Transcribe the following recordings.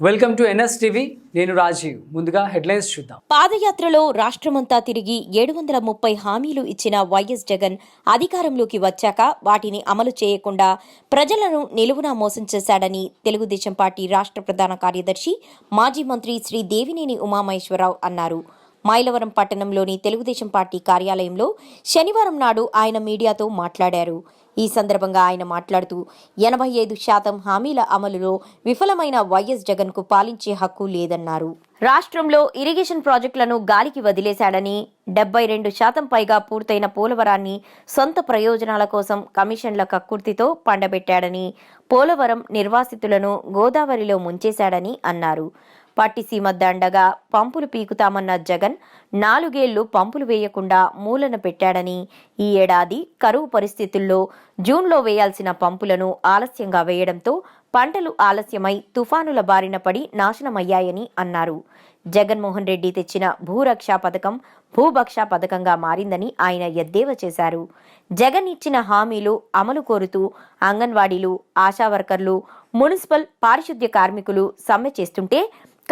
Welcome to NS TV. నేను రాజీవ్. ముందుగా headlines చూద్దాం. పాదయాత్రలో రాష్ట్రమంతా తిరిగి ఏడు వందల ముప్పై హామీలు ఇచ్చిన వైఎస్ జగన్ అధికారంలోకి వచ్చాక వాటిని అమలు చేయకుండా ప్రజలను నిలువునా మోసం చేశాడని తెలుగుదేశం పార్టీ రాష్ట్ర ప్రధాన కార్యదర్శి మాజీ మంత్రి శ్రీ దేవినేని ఉమామహేశ్వరరావు అన్నారు. మైలవరం పట్టణంలోని తెలుగుదేశం పార్టీ కార్యాలయంలో శనివారం నాడు ఆయన మీడియాతో మాట్లాడారు. ఈ సందర్భంగా ఆయన మాట్లాడుతూ ఎనభై ఐదు శాతం హామీల అమలులో విఫలమైన వైఎస్ జగన్కు పాలించే హక్కు లేదన్నారు. రాష్ట్రంలో ఇరిగేషన్ ప్రాజెక్టులను గాలికి వదిలేశాడని డెబ్బై రెండు శాతం పైగా పూర్తయిన పోలవరాన్ని సొంత ప్రయోజనాల కోసం కమిషన్ల కక్కుర్తితో పండబెట్టాడని పోలవరం నిర్వాసితులను గోదావరిలో ముంచేశాడని అన్నారు. పట్టిసీమ దండగా పంపులు పీకుతామన్న జగన్ నాలుగేళ్ళు పంపులు వేయకుండా మూలన పెట్టాడని ఈ ఏడాది కరువు పరిస్థితుల్లో జూన్లో వేయాల్సిన పంపులను ఆలస్యంగా వేయడంతో పంటలు ఆలస్యమై తుఫానుల బారిన పడి నాశనమయ్యాయని అన్నారు. జగన్మోహన్ రెడ్డి తెచ్చిన భూరక్ష పథకం భూభక్ష పథకంగా మారిందని ఆయన ఎద్దేవా చేశారు. జగన్ ఇచ్చిన హామీలు అమలు కోరుతూ అంగన్వాడీలు ఆశా వర్కర్లు మున్సిపల్ పారిశుద్ధ్య కార్మికులు సమ్మె చేస్తుంటే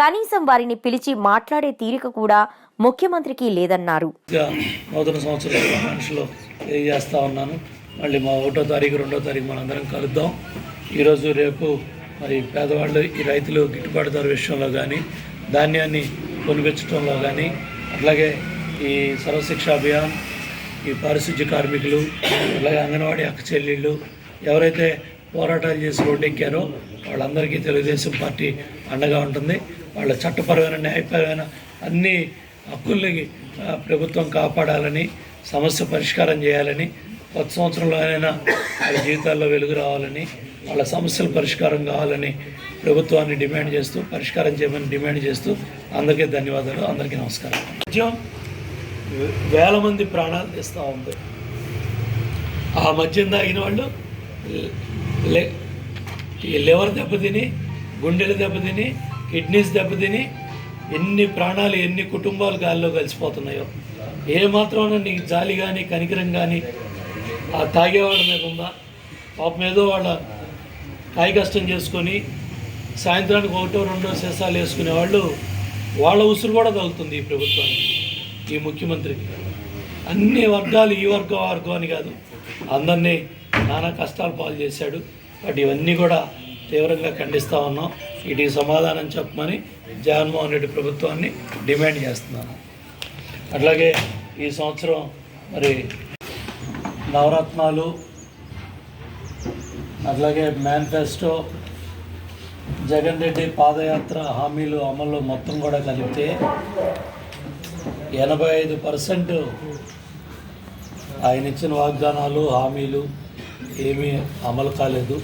కనీసం వారిని పిలిచి మాట్లాడే తీరిక కూడా ముఖ్యమంత్రికి లేదన్నారు. నూతన సంవత్సరంలో శుభాకాంక్షలు తెలియజేస్తా ఉన్నాను? మళ్ళీ మా ఒకటో తారీఖు రెండో తారీఖు మనందరం కలుద్దాం. ఈరోజు రేపు మరి పేదవాళ్ళు ఈ రైతులు గిట్టుబాటు ధర విషయంలో కానీ ధాన్యాన్ని కొనిపించడంలో కానీ అట్లాగే ఈ సర్వశిక్ష అభియాన్ ఈ పారిశుద్ధ్య కార్మికులు అలాగే అంగన్వాడీ అక్క చెల్లెళ్ళు ఎవరైతే పోరాటాలు చేసి రోడ్డెక్కారో వాళ్ళందరికీ తెలుగుదేశం పార్టీ అండగా ఉంటుంది. వాళ్ళ చట్టపరమైన న్యాయపరమైన అన్ని హక్కుల్ని ప్రభుత్వం కాపాడాలని సమస్య పరిష్కారం చేయాలని కొత్త సంవత్సరంలోనైనా వాళ్ళ జీవితాల్లో వెలుగు రావాలని వాళ్ళ సమస్యల పరిష్కారం కావాలని ప్రభుత్వాన్ని డిమాండ్ చేస్తూ పరిష్కారం చేయమని డిమాండ్ చేస్తూ అందరికీ ధన్యవాదాలు అందరికీ నమస్కారం. మద్యం వేల మంది ప్రాణాలు తీస్తూ ఉంది. ఆ మద్యం తాగిన వాళ్ళు లెవర్ ఈ లివర్ దెబ్బతిని గుండెలు దెబ్బతిని కిడ్నీస్ దెబ్బతిని ఎన్ని ప్రాణాలు ఎన్ని కుటుంబాలు గాల్లో కలిసిపోతున్నాయో. ఏ మాత్రం నీకు జాలి కానీ కనికరం కానీ ఆ తాగేవాళ్ళ మీద ఉందా? పాపం ఏదో వాళ్ళ కాయ కష్టం చేసుకొని సాయంత్రానికి ఒకటో రెండో శేషాలు వేసుకునే వాళ్ళు వాళ్ళ ఉసురు కూడా తగులుతుంది ఈ ప్రభుత్వానికి ఈ ముఖ్యమంత్రికి. అన్ని వర్గాలు ఈ వర్గం వర్గం అని కాదు. అందరినీ నానా కష్టాలు పాలు చేశాడు. బట్ ఇవన్నీ కూడా తీవ్రంగా ఖండిస్తూ ఉన్నాం. వీటికి సమాధానం చెప్పమని జగన్మోహన్ రెడ్డి ప్రభుత్వాన్ని డిమాండ్ చేస్తున్నాను. అట్లాగే ఈ సంవత్సరం మరి నవరత్నాలు అట్లాగే మేనిఫెస్టో జగన్ రెడ్డి పాదయాత్ర హామీలు అమలు మొత్తం కూడా కలిపితే ఎనభై ఐదు పర్సెంట్ ఆయన ఇచ్చిన వాగ్దానాలు హామీలు ఏమీ అమలు కాలేదు.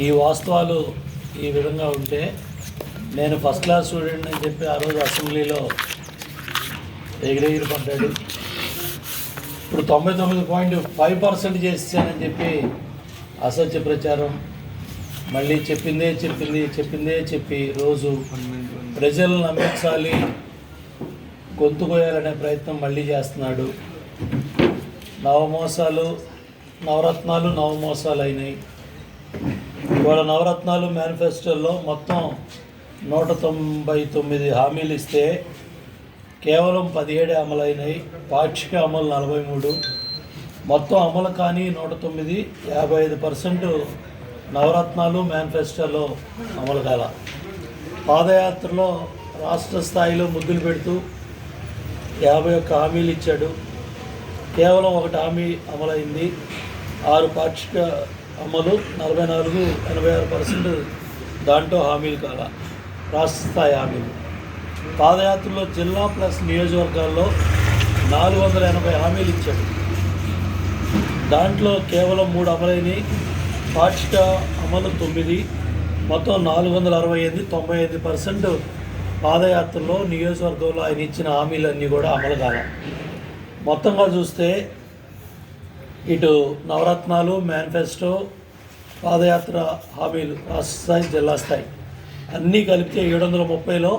ఈ వాస్తవాలు ఈ విధంగా ఉంటే నేను ఫస్ట్ క్లాస్ స్టూడెంట్ అని చెప్పి ఆ రోజు అసెంబ్లీలో ఎగిరెగిరి పడ్డాడు. ఇప్పుడు తొంభై తొమ్మిది పాయింట్ ఫైవ్ పర్సెంట్ చేసానని చెప్పి అసత్య ప్రచారం మళ్ళీ చెప్పిందే చెప్పింది చెప్పిందే చెప్పి రోజు ప్రజలను నమ్మించాలి గొంతు కోయాలనే ప్రయత్నం మళ్ళీ చేస్తున్నాడు. నవమోసాలు నవరత్నాలు నవమోసాలు అయినాయి. ఇవాళ నవరత్నాలు మేనిఫెస్టోలో మొత్తం నూట తొంభై తొమ్మిది హామీలు ఇస్తే కేవలం పదిహేడే అమలైనాయి. పాక్షిక అమలు నలభై మూడు. మొత్తం అమలు కానీ నూట తొమ్మిది యాభై ఐదు పర్సెంట్ నవరత్నాలు మేనిఫెస్టోలో అమలు కాల. పాదయాత్రలో రాష్ట్ర స్థాయిలో ముద్దులు పెడుతూ యాభై ఒక్క హామీలు ఇచ్చాడు. కేవలం ఒకటి హామీ అమలైంది. ఆరు పాక్షిక అమలు నలభై నాలుగు ఎనభై ఆరు పర్సెంట్ దాంట్లో హామీలు కాల రాష్ట్ర స్థాయి హామీలు. పాదయాత్రలో జిల్లా ప్లస్ నియోజకవర్గాల్లో నాలుగు వందల ఎనభై హామీలు ఇచ్చాడు దాంట్లో కేవలం మూడు అమలైనవి పాక్షిక అమలు తొమ్మిది. మొత్తం నాలుగు వందల అరవై ఎనిమిది తొంభై ఐదు పర్సెంట్ పాదయాత్రలో నియోజకవర్గంలో ఆయన ఇచ్చిన హామీలన్నీ కూడా అమలు కాల. మొత్తంగా చూస్తే ఇటు నవరత్నాలు మేనిఫెస్టో పాదయాత్ర హామీలు రాష్ట్ర స్థాయి జిల్లా స్థాయి. అన్నీ కలిపితే ఏడు వందల ముప్పైలో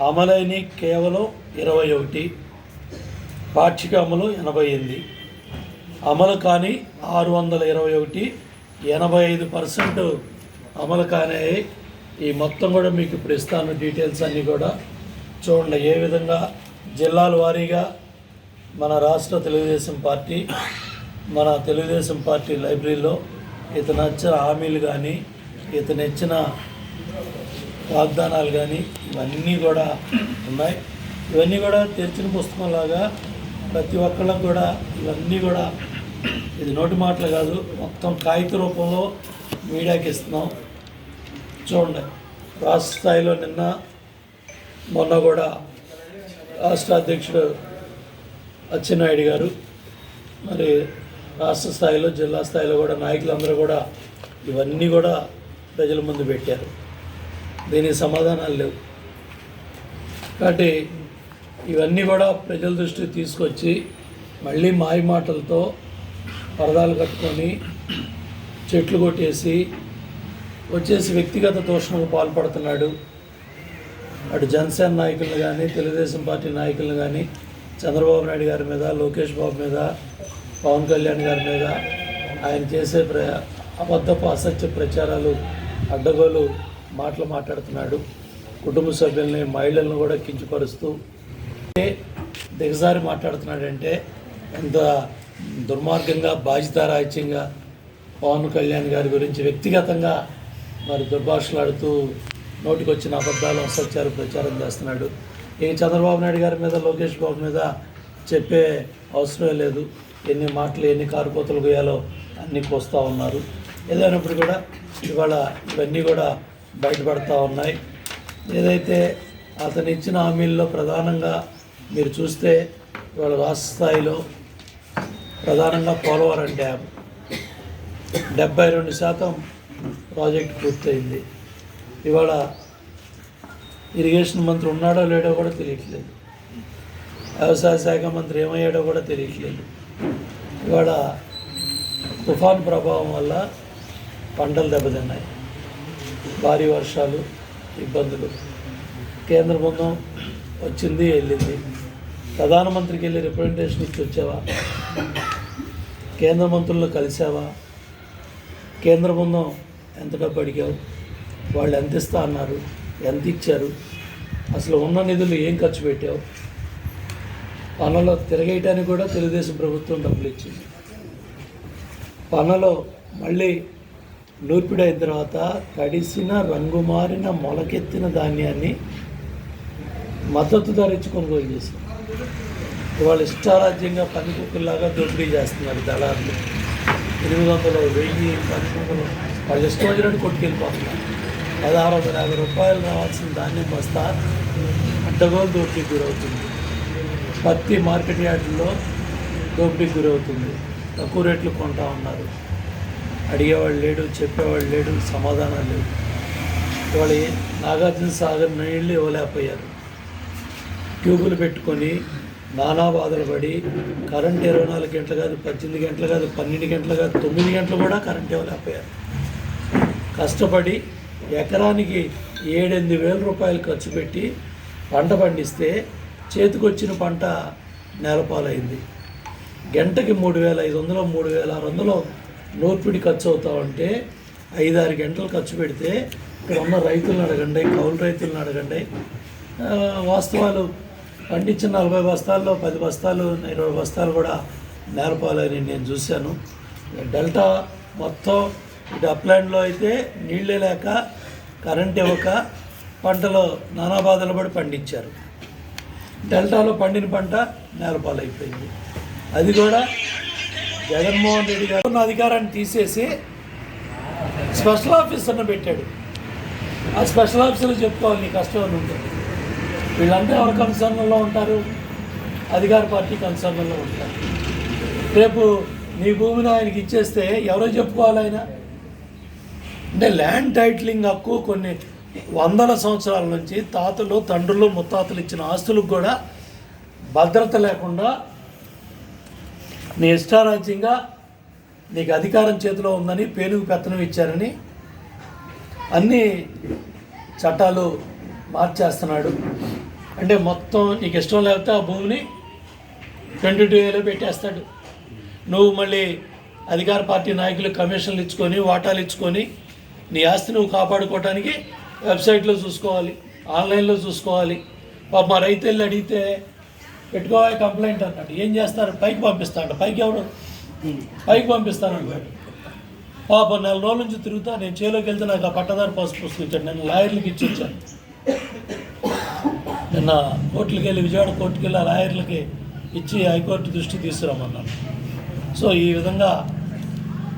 అమలైన కేవలం ఇరవై ఒకటి పాక్షిక అమలు ఎనభై ఎనిమిది అమలు కానీ ఆరు వందల ఇరవై ఒకటి ఎనభై ఐదు పర్సెంట్ అమలు కానీ ఈ మొత్తం కూడా మీకు ఇప్పుడు ఇస్తాను డీటెయిల్స్ అన్నీ కూడా. చూడండి ఏ విధంగా జిల్లాల వారీగా మన రాష్ట్ర తెలుగుదేశం పార్టీ మన తెలుగుదేశం పార్టీ లైబ్రరీలో ఇతను ఇచ్చిన హామీలు కానీ ఇతను ఇచ్చిన వాగ్దానాలు కానీ ఇవన్నీ కూడా ఉన్నాయి. ఇవన్నీ కూడా తెరిచిన పుస్తకంలాగా ప్రతి ఒక్కళ్ళకు కూడా ఇవన్నీ కూడా ఇది నోటి మాటలు కాదు మొత్తం కాగిత రూపంలో మీడియాకి ఇస్తున్నాం. చూడండి రాష్ట్ర స్థాయిలో నిన్న మొన్న కూడా రాష్ట్ర అధ్యక్షుడు అచ్చెన్నాయుడు గారు మరి రాష్ట్ర స్థాయిలో జిల్లా స్థాయిలో కూడా నాయకులందరూ కూడా ఇవన్నీ కూడా ప్రజల ముందు పెట్టారు. దీనికి సమాధానాలు లేవు. కాబట్టి ఇవన్నీ కూడా ప్రజల దృష్టికి తీసుకొచ్చి మళ్ళీ మాయ మాటలతో పరదాలు కట్టుకొని చెట్లు కొట్టేసి వచ్చేసి వ్యక్తిగత దూషణకు పాల్పడుతున్నాడు. అటు జనసేన నాయకులను కానీ తెలుగుదేశం పార్టీ నాయకులను కానీ చంద్రబాబు నాయుడు గారి మీద లోకేష్ బాబు మీద పవన్ కళ్యాణ్ గారి మీద ఆయన చేసే ప్ర అబద్ధపు అసత్య ప్రచారాలు అడ్డగోలు మాటలు మాట్లాడుతున్నాడు. కుటుంబ సభ్యుల్ని మహిళలను కూడా కించపరుస్తూ దిగజారి మాట్లాడుతున్నాడంటే ఎంత దుర్మార్గంగా బాధ్యతారాహిత్యంగా పవన్ కళ్యాణ్ గారి గురించి వ్యక్తిగతంగా మరి దుర్భాషలాడుతూ నోటికొచ్చిన అబద్ధాలు అసత్యాలు ప్రచారం చేస్తున్నాడు. ఈ చంద్రబాబు నాయుడు గారి మీద లోకేష్ బాబు మీద చెప్పే అవసరం లేదు. ఎన్ని మాటలు ఎన్ని కారుపోతలు పోయాలో అన్నీ కోస్తూ ఉన్నారు. ఏదైనప్పుడు కూడా ఇవాళ ఇవన్నీ కూడా బయటపడతా ఉన్నాయి. ఏదైతే అతను ఇచ్చిన హామీల్లో ప్రధానంగా మీరు చూస్తే ఇవాళ రాష్ట్ర స్థాయిలో ప్రధానంగా పోలవరం డ్యామ్ డెబ్బై రెండు శాతం ప్రాజెక్ట్ పూర్తయింది. ఇవాళ ఇరిగేషన్ మంత్రి ఉన్నాడో లేడో కూడా తెలియట్లేదు. వ్యవసాయ శాఖ మంత్రి ఏమయ్యాడో కూడా తెలియట్లేదు. ఇవాళ తుఫాన్ ప్రభావం వల్ల పంటలు దెబ్బతిన్నాయి. భారీ వర్షాలు ఇబ్బందులు. కేంద్ర బృందం వచ్చింది వెళ్ళింది. ప్రధానమంత్రికి వెళ్ళి రిప్రజెంటేషన్ ఇచ్చి వచ్చావా? కేంద్ర మంత్రులను కలిసావా కేంద్ర బృందం ఎంత డబ్బు అడిగావు? వాళ్ళు ఎంత ఇస్తా అన్నారు? ఎంత ఇచ్చారు? అసలు ఉన్న నిధులు ఏం ఖర్చు పెట్టావు? పనులో తిరగేయటానికి కూడా తెలుగుదేశం ప్రభుత్వం డబ్బులు ఇచ్చింది. పనులో మళ్ళీ నూర్పిడి అయిన తర్వాత తడిసిన రంగు మారిన మొలకెత్తిన ధాన్యాన్ని మద్దతు ధర ఇచ్చి కొనుగోలు చేశారు. వాళ్ళు ఇష్టారాజ్యంగా పని కుక్కల్లాగా దోపిడీ చేస్తున్నారు దళారులు. ఎనిమిది వందలు వెయ్యి పది వందలు వాళ్ళు ఇష్టం వచ్చినట్టు కొట్టుకెళ్ళిపోతున్నారు. పదహారు వందల యాభై రూపాయలు రావాల్సిన ధాన్యం బస్తా అడ్డగోలు దోపిడీ గురవుతుంది. పత్తి మార్కెట్ యార్డుల్లో దోపిడీకి గురవుతుంది. తక్కువ రేట్లు కొంటా ఉన్నారు. అడిగేవాడు లేడు చెప్పేవాళ్ళు లేడు సమాధానం లేవు ఇవాళ నాగార్జున సాగర్ నీళ్ళు ఇవ్వలేకపోయారు. ట్యూబులు పెట్టుకొని నానా బాధలు పడి కరెంట్ ఇరవై నాలుగు గంటలు కాదు పద్దెనిమిది గంటలు కాదు పన్నెండు గంటలు కాదు తొమ్మిది గంటలు కూడా కరెంట్ ఇవ్వలేకపోయారు. కష్టపడి ఎకరానికి ఏడెనిమిది వేల రూపాయలు ఖర్చు పెట్టి పంట పండిస్తే చేతికొచ్చిన పంట నేలపాలైంది. గంటకి మూడు వేల ఐదు వందలు మూడు వేల ఆరు వందలు నూర్పిడి ఖర్చు అవుతా ఉంటే ఐదారు గంటలు ఖర్చు పెడితే ఇక్కడ ఉన్న రైతులను అడగండి కౌలు రైతులను అడగండి. వాస్తవాలు పండించిన నలభై బస్తాల్లో పది బస్తాలు ఇరవై బస్తాలు కూడా నేలపాలని నేను చూశాను. డెల్టా మొత్తం ఇటు అప్లాండ్లో అయితే నీళ్ళే లేక కరెంట్ ఇవ్వక పంటలో నానా బాధలు పడి పండించారు. డెల్టాలో పండిన పంట నేలపాలైపోయింది. అది కూడా జగన్మోహన్ రెడ్డి గారు ఉన్న అధికారాన్ని తీసేసి స్పెషల్ ఆఫీసర్ని పెట్టాడు. ఆ స్పెషల్ ఆఫీసర్లు చెప్పుకోవాలి నీ కష్టం అని ఉంటుంది వీళ్ళంతా ఎవరి కన్సర్న్లో ఉంటారు? అధికార పార్టీ కన్సర్న్లో ఉంటారు. రేపు నీ భూమిని ఆయనకి ఇచ్చేస్తే ఎవరో చెప్పుకోవాలి ఆయన? అంటే ల్యాండ్ టైటిలింగ్ హక్కు కొన్ని వందల సంవత్సరాల నుంచి తాతలు తండ్రులు ముత్తాతలు ఇచ్చిన ఆస్తులకు కూడా భద్రత లేకుండా నీ ఇష్టారాజ్యంగా నీకు అధికారం చేతిలో ఉందని పేలుగు పెత్తనం ఇచ్చారని అన్ని చట్టాలు మార్చేస్తున్నాడు. అంటే మొత్తం నీకు ఇష్టం లేకపోతే ఆ భూమిని ట్వంటీ టూ ఏలో పెట్టేస్తాడు. నువ్వు మళ్ళీ అధికార పార్టీ నాయకులు కమిషన్లు ఇచ్చుకొని వాటాలు ఇచ్చుకొని నీ ఆస్తి నువ్వు కాపాడుకోవటానికి వెబ్సైట్లో చూసుకోవాలి ఆన్లైన్లో చూసుకోవాలి. పాప మా రైతు వెళ్ళి అడిగితే పెట్టుకోవాలి కంప్లైంట్ అన్నాడు. ఏం చేస్తారు? పైకి పంపిస్తాడు. పైకి ఎవరు? పైకి పంపిస్తానన్నాడు పాప నెల రోజుల నుంచి తిరుగుతా నేను చేలోకి వెళ్తే నాకు ఆ పట్టదారు పాస్ పుస్తకం నేను లాయర్లకి ఇచ్చి వచ్చాను నిన్న కోర్టులకి వెళ్ళి విజయవాడ కోర్టుకి వెళ్ళి ఆ లాయర్లకి ఇచ్చి హైకోర్టు దృష్టి తీసుకురమ్మన్నాను. సో ఈ విధంగా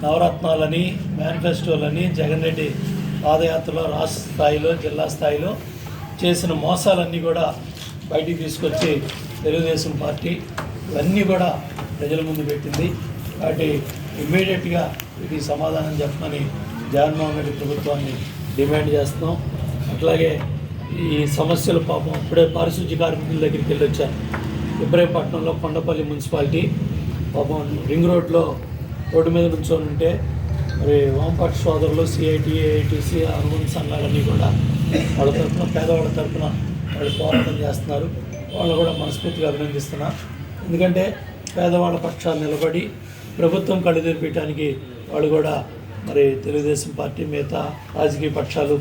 నవరత్నాలని మేనిఫెస్టోలని జగన్ రెడ్డి పాదయాత్రలో రాష్ట్ర స్థాయిలో జిల్లా స్థాయిలో చేసిన మోసాలన్నీ కూడా బయటికి తీసుకొచ్చి తెలుగుదేశం పార్టీ ఇవన్నీ కూడా ప్రజల ముందు పెట్టింది. కాబట్టి ఇమ్మీడియట్గా ఇది సమాధానం చెప్పమని జగన్మోహన్ రెడ్డి ప్రభుత్వాన్ని డిమాండ్ చేస్తున్నాం. అట్లాగే ఈ సమస్యలు పాపం ఇప్పుడే పారిశుద్ధ్య కార్మికుల దగ్గరికి వెళ్ళి వచ్చాను. ఇబ్రాహీంపట్నంలో కొండపల్లి మున్సిపాలిటీ పాపం రింగ్ రోడ్లో రోడ్డు మీద నుంచొని ఉంటే మరి వామపక్ష సోదరులు సిఐటి ఏఐటిసి అనుబంధ సంఘాలన్నీ కూడా వాళ్ళ తరఫున పేదవాళ్ళ తరఫున వాళ్ళు పోరాటం చేస్తున్నారు. వాళ్ళు కూడా మనస్ఫూర్తిగా అభినందిస్తున్నా. ఎందుకంటే పేదవాళ్ళ పక్షాలు నిలబడి ప్రభుత్వం కళ్ళు తెరిపించడానికి వాళ్ళు కూడా మరి తెలుగుదేశం పార్టీ మిగతా రాజకీయ పక్షాలు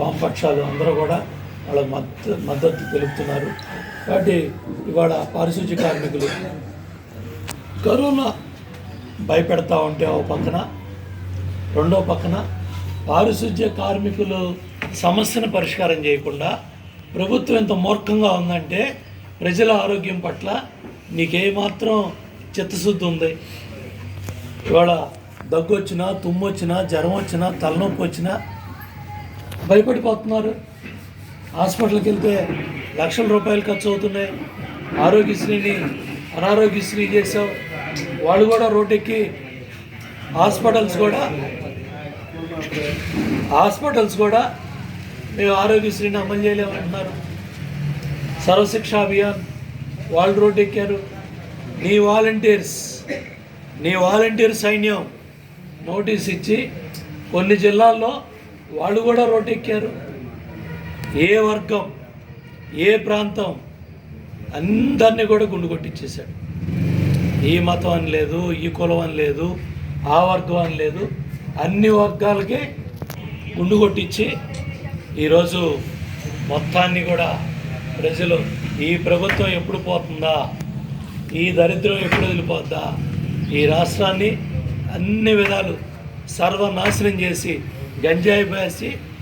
వామపక్షాలు అందరూ కూడా వాళ్ళ మద్దతు మద్దతు తెలుపుతున్నారు. కాబట్టి ఇవాళ పారిశుద్ధ్య కార్మికులు కరోనా భయపెడతా ఉంటే ఓ పక్కన రెండో పక్కన పారిశుద్ధ్య కార్మికులు సమస్యను పరిష్కారం చేయకుండా ప్రభుత్వం ఎంత మూర్ఖంగా ఉందంటే ప్రజల ఆరోగ్యం పట్ల నీకేమాత్రం చిత్తశుద్ధి ఉంది. ఇవాళ దగ్గు వచ్చినా తుమ్ము వచ్చినా జ్వరం వచ్చినా తలనొప్పి వచ్చినా భయపడిపోతున్నారు. హాస్పిటల్కి వెళ్తే లక్షల రూపాయలు ఖర్చు అవుతున్నాయి ఆరోగ్యశ్రీని అనారోగ్యశ్రీ చేసావు వాళ్ళు కూడా రోడ్డెక్కి హాస్పిటల్స్ కూడా హాస్పిటల్స్ కూడా మేము ఆరోగ్యశ్రీని అమలు చేయలేమంటున్నారు. సర్వశిక్ష అభియాన్ వాళ్ళు రోడ్డు ఎక్కారు నీ వాలంటీర్స్ నీ వాలంటీర్ సైన్యం నోటీస్ ఇచ్చి కొన్ని జిల్లాల్లో వాళ్ళు కూడా రోడ్డు ఎక్కారు ఏ వర్గం ఏ ప్రాంతం అందరినీ కూడా గుండు కొట్టించేశాడు. ఈ మతం అని లేదు ఈ కులం అని లేదు ఆ వర్గం అని లేదు అన్ని వర్గాలకి గుండు కొట్టించి ఈరోజు మొత్తాన్ని కూడా ప్రజలు ఈ ప్రభుత్వం ఎప్పుడు పోతుందా ఈ దరిద్రం ఎప్పుడు వదిలిపోద్దా ఈ రాష్ట్రాన్ని అన్ని విధాలు సర్వనాశనం చేసి గంజాయి వేసి